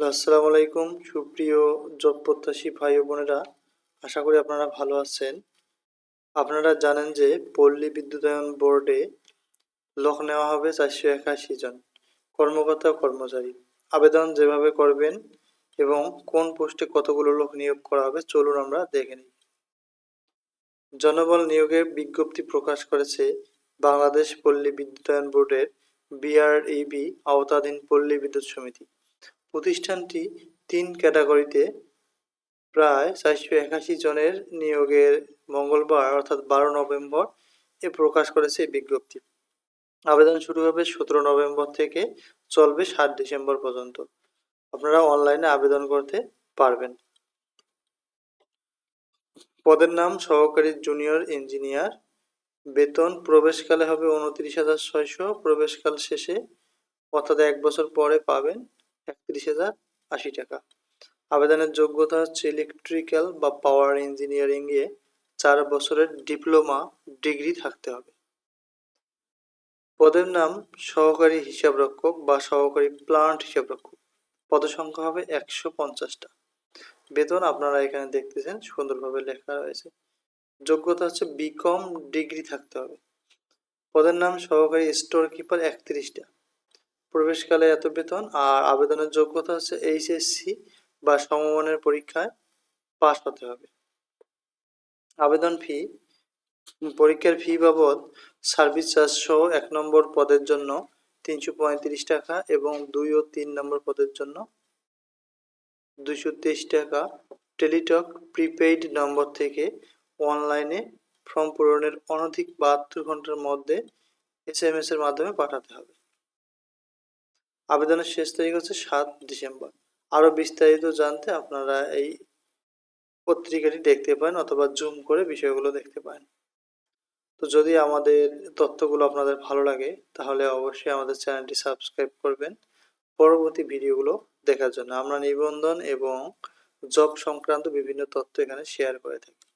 আসসালামু আলাইকুম, সুপ্রিয় জব প্রত্যাশী ভাই বোনেরা, আশা করি আপনারা ভালো আছেন। আপনারা জানেন যে পল্লী বিদ্যুতায়ন বোর্ডে লোক নেওয়া হবে চারশো একাশি জন কর্মকর্তা কর্মচারী। আবেদন যেভাবে করবেন এবং কোন পোস্টে কতগুলো লোক নিয়োগ করা হবে চলুন আমরা দেখে নিই। জনবল নিয়োগের বিজ্ঞপ্তি প্রকাশ করেছে বাংলাদেশ পল্লী বিদ্যুতায়ন বোর্ডের বিআরইবি, আওতাধীন পল্লী বিদ্যুৎ সমিতি। প্রতিষ্ঠানটি তিন ক্যাটাগরিতে, প্রায় চারশো একাশি জনের নিয়োগের মঙ্গলবার অর্থাৎ বারো নভেম্বর এ প্রকাশ করেছে বিজ্ঞপ্তি। আবেদন শুরু হবে সতেরো নভেম্বর থেকে চলবে সাত ডিসেম্বর পর্যন্ত। আপনারা অনলাইনে আবেদন করতে পারবেন। পদের নাম সহকারী জুনিয়র ইঞ্জিনিয়ার। বেতন প্রবেশকালে হবে উনত্রিশ হাজার ছয়শো, প্রবেশকাল শেষে অর্থাৎ এক বছর পরে পাবেন একত্রিশ হাজার আশি টাকা। আবেদনের যোগ্যতা হচ্ছে ইলেকট্রিক্যাল বা পাওয়ার ইঞ্জিনিয়ারিং এ চার বছরের ডিপ্লোমা ডিগ্রি থাকতে হবে। পদের নাম সহকারী হিসাবরক্ষক বা সহকারী প্লান্ট হিসাবরক্ষক। পদসংখ্যা হবে একশো পঞ্চাশটা। বেতন আপনারা এখানে দেখতেছেন, সুন্দরভাবে লেখা রয়েছে। যোগ্যতা হচ্ছে বিকম ডিগ্রি থাকতে হবে। পদের নাম সহকারী স্টোর কিপার একত্রিশটা। প্রবেশকালে এত বেতন আর আবেদনের যোগ্যতা হচ্ছে এইচএসসি বা সমমানের পরীক্ষায় পাশ হতে হবে। আবেদন ফি পরীক্ষার ফি বাবদ সার্ভিস চার্জ সহ এক নম্বর পদের জন্য তিনশো পঁয়ত্রিশ টাকা এবং দুই ও তিন নম্বর পদের জন্য দুশো তেইশ টাকা টেলিটক প্রিপেইড নম্বর থেকে অনলাইনে ফর্ম পূরণের অনধিক বাহাত্তর ঘণ্টার মধ্যে এস এম এস এর মাধ্যমে পাঠাতে হবে। আবেদনের শেষ তারিখ হচ্ছে সাত ডিসেম্বর। আরও বিস্তারিত জানতে আপনারা এই পত্রিকাটি দেখতে পারেন অথবা জুম করে বিষয়গুলো দেখতে পারেন। তো যদি আমাদের তথ্যগুলো আপনাদের ভালো লাগে, তাহলে অবশ্যই আমাদের চ্যানেলটি সাবস্ক্রাইব করবেন। পরবর্তী ভিডিওগুলো দেখার জন্য আমরা নিবন্ধন এবং জব সংক্রান্ত বিভিন্ন তথ্য এখানে শেয়ার করে থাকি।